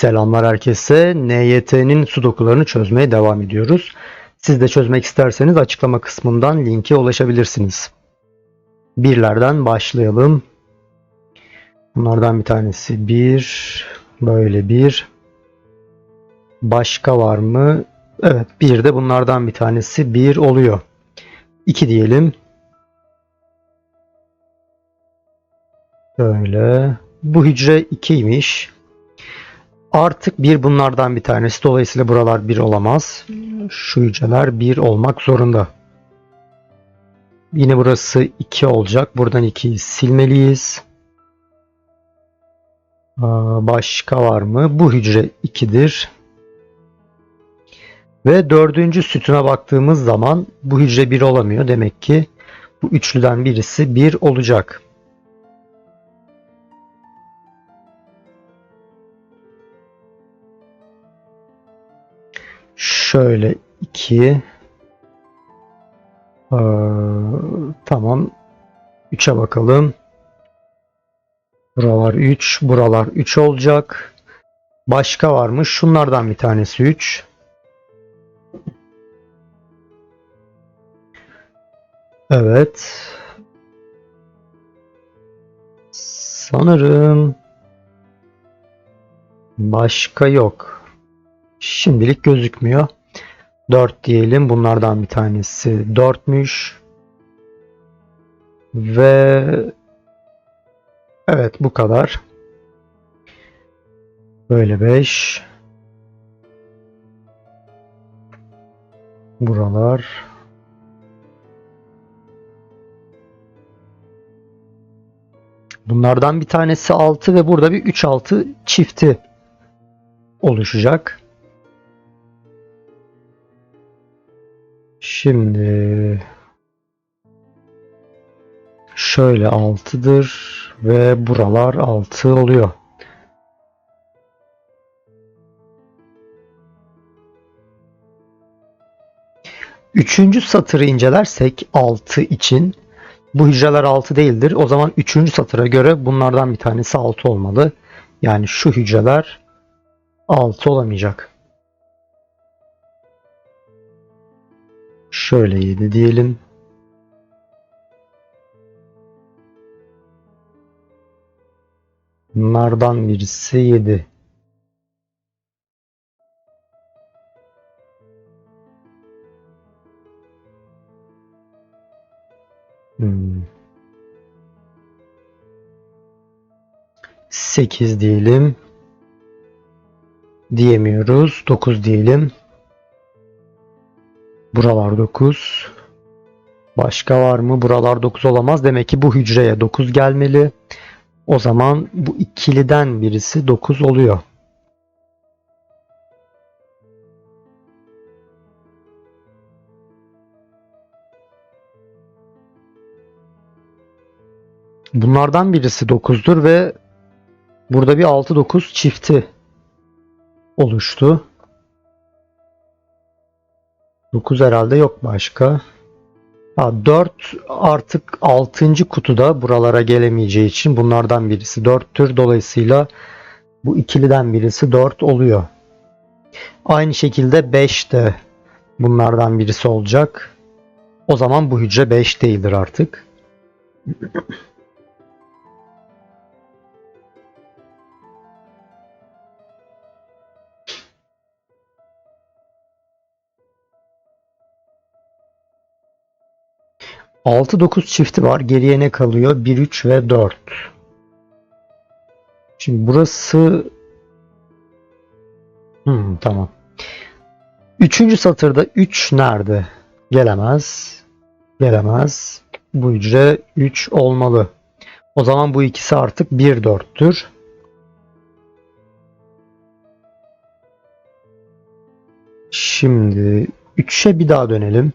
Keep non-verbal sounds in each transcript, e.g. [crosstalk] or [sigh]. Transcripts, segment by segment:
Selamlar herkese. NYT'nin sudokularını çözmeye devam ediyoruz. Siz de çözmek isterseniz açıklama kısmından linke ulaşabilirsiniz. Birlerden başlayalım. Bunlardan bir tanesi bir, böyle bir. Başka var mı? Evet, bir de bunlardan bir tanesi bir oluyor. 2 diyelim. Böyle. Bu hücre 2'ymiş. Artık bir bunlardan bir tanesi. Dolayısıyla buralar bir olamaz. Şu hücreler bir olmak zorunda. Yine burası 2 olacak. Buradan 2'yi silmeliyiz. Başka var mı? Bu hücre 2'dir. Ve dördüncü sütuna baktığımız zaman bu hücre 1 olamıyor. Demek ki bu üçlüden birisi 1 olacak. Şöyle 2 tamam 3'e bakalım. Buralar 3, buralar 3 olacak. Başka var mı? Şunlardan bir tanesi 3. Evet. Sanırım başka yok. Şimdilik gözükmüyor. 4 diyelim. Bunlardan bir tanesi 4'müş. Ve evet bu kadar. Böyle 5. Buralar. Bunlardan bir tanesi 6 ve burada bir 3-6 çifti oluşacak. Şimdi şöyle 6'dır ve buralar 6 oluyor. Üçüncü satırı incelersek 6 için bu hücreler 6 değildir. O zaman üçüncü satıra göre bunlardan bir tanesi 6 olmalı. Yani şu hücreler 6 olamayacak. Şöyle 7 diyelim. Bunlardan birisi 7. Hmm. 8 diyelim. Diyemiyoruz. 9 diyelim. Buralar 9. Başka var mı? Buralar 9 olamaz. Demek ki bu hücreye 9 gelmeli. O zaman bu ikiliden birisi 9 oluyor. Bunlardan birisi 9'dur ve burada bir 6-9 çifti oluştu. 9 herhalde yok başka. Ha, 4 artık 6. kutuda buralara gelemeyeceği için bunlardan birisi 4'tür. Dolayısıyla bu ikiliden birisi 4 oluyor. Aynı şekilde 5 de bunlardan birisi olacak. O zaman bu hücre 5 değildir artık. Altı dokuz çifti var. Geriye ne kalıyor? 1, 3 ve 4. Şimdi burası hmm, tamam. Üçüncü satırda 3 nerede? Gelemez. Gelemez. Bu hücre 3 olmalı. O zaman bu ikisi artık 1 4'tür. Şimdi 3'e bir daha dönelim.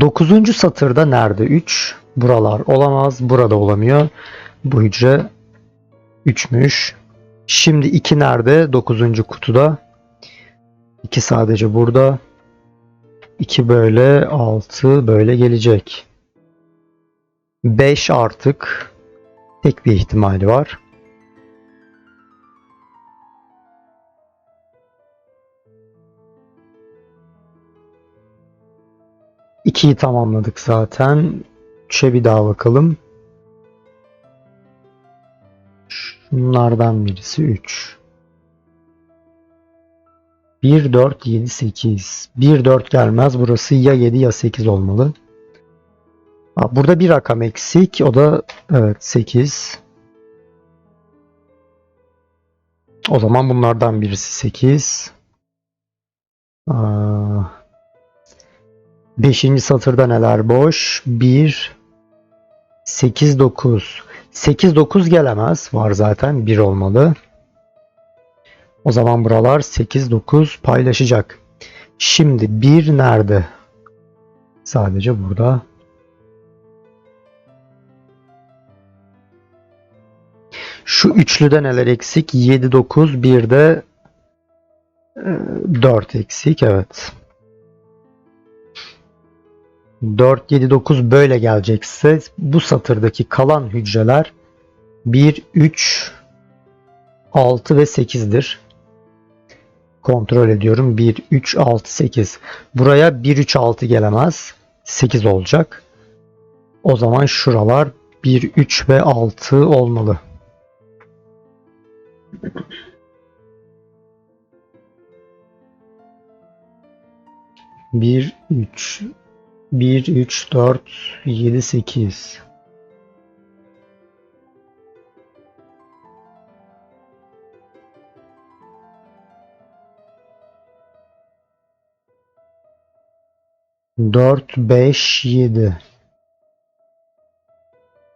Dokuzuncu satırda nerede 3? Buralar olamaz. Burada olamıyor. Bu hücre 3'müş. Şimdi 2 nerede? 9. kutuda. 2 sadece burada. 2 böyle 6 böyle gelecek. 5 artık Tek bir ihtimali var. İkiyi tamamladık zaten. Üçe bir daha bakalım. Şunlardan birisi 3. 1, 4, 7, 8. 1, 4 gelmez. Burası ya 7 ya 8 olmalı. Burada bir rakam eksik. O da evet 8. O zaman bunlardan birisi 8. Aa, beşinci satırda neler boş? 1, 8, 9. 8, 9 gelemez. Var zaten. 1 olmalı. O zaman buralar 8, 9 paylaşacak. Şimdi 1 nerede? Sadece burada. Şu üçlüde neler eksik? 7, 9, 1 de 4 eksik. Evet. 4, 7, 9 böyle gelecekse bu satırdaki kalan hücreler 1, 3, 6 ve 8'dir. Kontrol ediyorum. 1, 3, 6, 8. Buraya 1, 3, 6 gelemez. 8 olacak. O zaman şuralar 1, 3 ve 6 olmalı. Bir, üç, bir, üç, dört, yedi, sekiz. Dört, beş, yedi.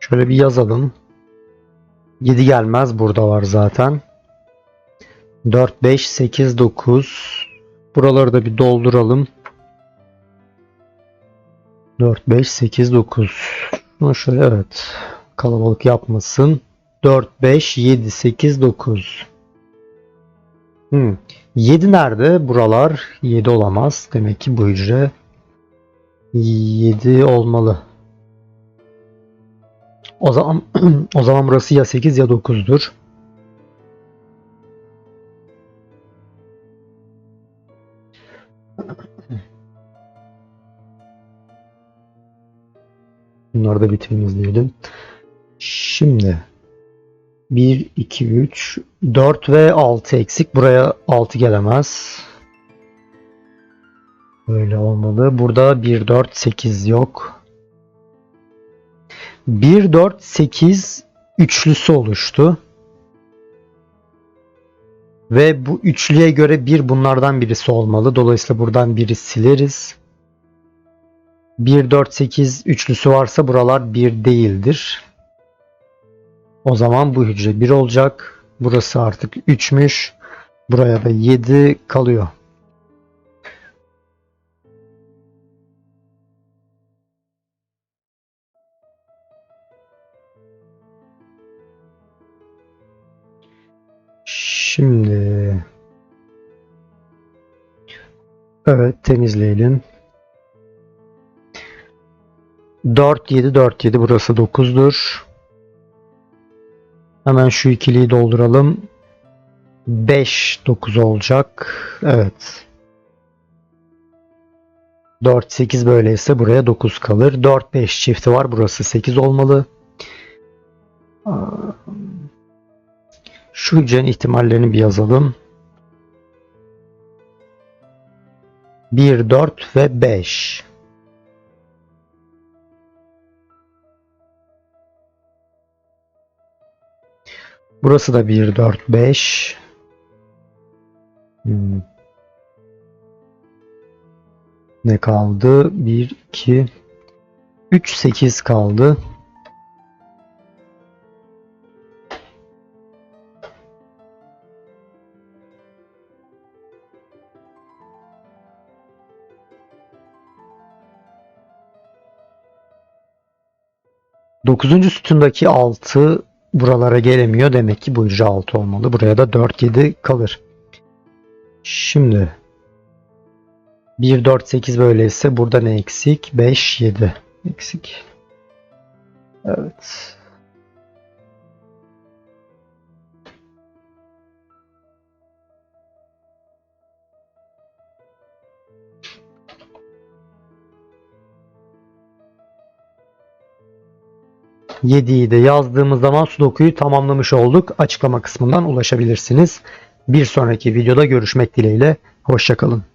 Şöyle bir yazalım. 7 gelmez burada var zaten. 4, 5, 8, 9. Buraları da bir dolduralım. 4, 5, 8, 9. Şunu şöyle evet. Kalabalık yapmasın. 4, 5, 7, 8, 9. Hmm. 7 nerede? Buralar 7 olamaz. Demek ki bu hücre 7 olmalı. O zaman [clears throat] o zaman burası ya 8 ya 9'dur. Bunları da bir temizleyelim. Şimdi 1, 2, 3, 4 ve 6 eksik. Buraya 6 gelemez. Böyle olmalı. Burada 1, 4, 8 yok. 1, 4, 8 üçlüsü oluştu. Ve bu üçlüye göre bir bunlardan birisi olmalı. Dolayısıyla buradan biri sileriz. 1, 4, 8 üçlüsü varsa buralar 1 değildir. O zaman bu hücre 1 olacak. Burası artık 3'müş. Buraya da 7 kalıyor. Şimdi Evet temizleyelim. 4 7 4 7 burası 9'dur. Hemen şu ikiliyi dolduralım. 5 9 olacak. Evet. 4 8 böyleyse buraya 9 kalır. 4 5 çifti var. Burası 8 olmalı. Şu hücrenin ihtimallerini bir yazalım. 1, 4 ve 5. Burası da 1, 4, 5. Hmm. Ne kaldı? 1, 2, 3, 8 kaldı. Dokuzuncu sütundaki 6 buralara gelemiyor. Demek ki bu hücre 6 olmalı. Buraya da 4, 7 kalır. Şimdi 1, 4, 8 böyleyse burada ne eksik? 5, 7 eksik. Evet. 7'yi de yazdığımız zaman Sudoku'yu tamamlamış olduk. Açıklama kısmından ulaşabilirsiniz. Bir sonraki videoda görüşmek dileğiyle. Hoşçakalın.